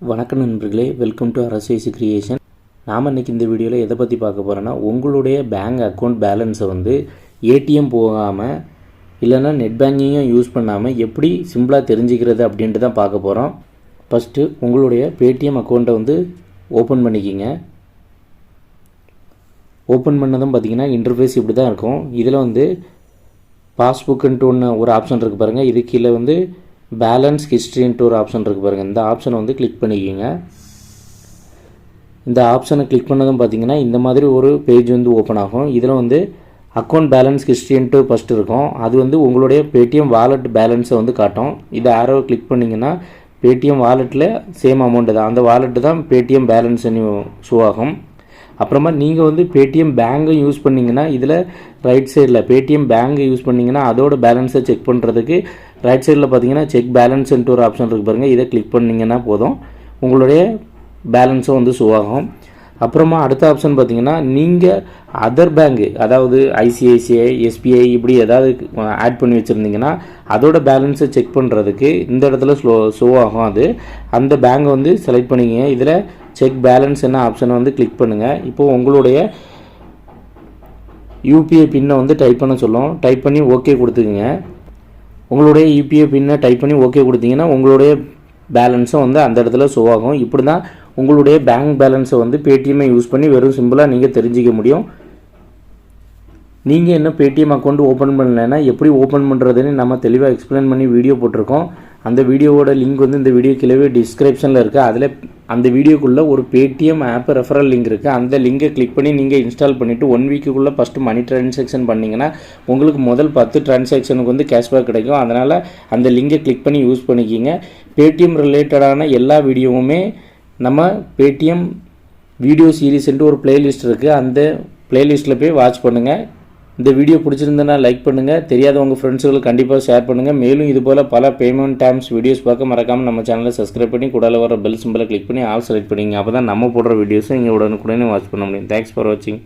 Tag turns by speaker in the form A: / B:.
A: வணக்கம் நண்பர்களே welcome to அரசேசி creation நாம் இன்றைக்கி இந்த வீடியோவில் எதை பற்றி பார்க்க போகிறோன்னா உங்களுடைய பேங்க் அக்கௌண்ட் பேலன்ஸை வந்து ஏடிஎம் போகாமல் இல்லைன்னா நெட் பேங்கிங்கும் யூஸ் பண்ணாமல் எப்படி சிம்பிளாக தெரிஞ்சுக்கிறது அப்படின்ட்டு தான் பார்க்க போகிறோம் ஃபஸ்ட்டு உங்களுடைய பேடிஎம் அக்கௌண்ட்டை வந்து ஓப்பன் பண்ணிக்கிங்க. ஓப்பன் பண்ணதும் பார்த்தீங்கன்னா இன்டர்ஃபேஸ் இப்படி தான் இருக்கும். இதில் வந்து பாஸ்புக்குன்ட்டு ஒன்று ஒரு ஆப்ஷன் இருக்குது பாருங்கள் இது கீழே வந்து பேலன்ஸ் ஹிஸ்ட்ரின்ட்டு ஒரு ஆப்ஷன் இருக்குது பாருங்கள் இந்த ஆப்ஷனை வந்து கிளிக் பண்ணிக்கிங்க. இந்த ஆப்ஷனை கிளிக் பண்ணதும் பார்த்தீங்கன்னா இந்த மாதிரி ஒரு பேஜ் வந்து ஓப்பன் ஆகும். இதில் வந்து அக்கௌண்ட் பேலன்ஸ் ஹிஸ்ட்ரின்ட்டு ஃபஸ்ட் இருக்கும். அது வந்து உங்களுடைய பேடிஎம் வாலெட் பேலன்ஸை வந்து காட்டும். இதை ஆரோ கிளிக் பண்ணிங்கன்னா பேடிஎம் வாலெட்டில் சேம் அமௌண்ட்டு தான். அந்த வாலெட்டு தான் பேடிஎம் பேலன்ஸ் ஷோ ஆகும். அப்புறமா நீங்கள் வந்து பேடிஎம் பேங்கை யூஸ் பண்ணிங்கன்னா இதில் ரைட் சைடில் பேடிஎம் பேங்கை யூஸ் பண்ணிங்கன்னா அதோட பேலன்ஸை செக் பண்ணுறதுக்கு ரைட் சைடில் பார்த்தீங்கன்னா செக் பேலன்ஸ்ன்ட்டு ஒரு ஆப்ஷன் இருக்குது பாருங்கள் இதை கிளிக் பண்ணிங்கன்னா போதும். உங்களுடைய பேலன்ஸும் வந்து ஷோ ஆகும். அப்புறமா அடுத்த ஆப்ஷன் பார்த்தீங்கன்னா நீங்கள் அதர் பேங்கு அதாவது ஐசிஐசிஐ எஸ்பிஐ இப்படி ஏதாவது ஆட் பண்ணி வச்சுருந்தீங்கன்னா அதோட பேலன்ஸை செக் பண்ணுறதுக்கு இந்த இடத்துல ஸ்லோ ஷோ ஆகும் அது. அந்த பேங்கை வந்து செலக்ட் பண்ணிக்கங்க. இதில் செக் பேலன்ஸ் என்ன ஆப்ஷனை வந்து கிளிக் பண்ணுங்கள் இப்போது உங்களுடைய யூபிஐ பின்னை வந்து டைப் பண்ண சொல்லும். டைப் பண்ணி ஓகே கொடுத்துக்குங்க. உங்களுடைய யூபிஐ பின்னை டைப் பண்ணி ஓகே கொடுத்தீங்கன்னா உங்களுடைய பேலன்ஸும் வந்து அந்த இடத்துல ஷோ ஆகும். இப்படி தான் உங்களுடைய பேங்க் பேலன்ஸை வந்து பேடிஎம்மை யூஸ் பண்ணி வெறும் சிம்பிளாக நீங்கள் தெரிஞ்சிக்க முடியும். நீங்கள் இன்னும் பேடிஎம் அக்கௌண்ட் ஓப்பன் பண்ணலைன்னா எப்படி ஓப்பன் பண்ணுறதுன்னு நம்ம தெளிவாக எக்ஸ்பிளைன் பண்ணி வீடியோ போட்டிருக்கோம். அந்த வீடியோவோட லிங்க் வந்து இந்த வீடியோ கீழே டிஸ்கிரிப்ஷனில் இருக்குது அதில் அந்த வீடியோக்குள்ளே ஒரு பேடிஎம் ஆப் ரெஃபரல் லிங்க் இருக்குது அந்த லிங்கை கிளிக் பண்ணி நீங்கள் இன்ஸ்டால் பண்ணிவிட்டு ஒன் வீக்குக்குள்ளே ஃபஸ்ட்டு மணி ட்ரான்சாக்ஷன் பண்ணிங்கன்னா உங்களுக்கு முதல் பத்து டிரான்சாக்ஷனுக்கு வந்து கேஷ்பேக் கிடைக்கும். அதனால் அந்த லிங்கை கிளிக் பண்ணி யூஸ் பண்ணிக்கிங்க. பேடிஎம் ரிலேட்டடான எல்லா வீடியோவுமே நம்ம பேடிஎம் வீடியோ சீரீஸ்ன்ட்டு ஒரு பிளேலிஸ்ட் இருக்குது அந்த பிளேலிஸ்ட்டில் போய் வாட்ச் பண்ணுங்கள் இந்த வீடியோ பிடிச்சிருந்தனா லைக் பண்ணுங்கள் தெரியாத உங்கள் ஃப்ரெண்ட்ஸுகளுக்கு கண்டிப்பாக ஷேர் பண்ணுங்கள் மேலும் இதுபோல் பல பேமெண்ட் டைம்ஸ் வீடியோஸ் பார்க்க மறக்காமல் நம்ம சேனலை சப்ஸ்கிரைப் பண்ணி கூடால வர பெல் சிம்பிளை கிளிக் பண்ணி ஆல் செலக்ட் பண்ணிங்க. அப்போ தான் நம்ம போடுற வீடியோஸும் இங்கே உடனுக்குடனே வாட்ச் பண்ண முடியும். தேங்க்ஸ் ஃபார் வாட்சிங்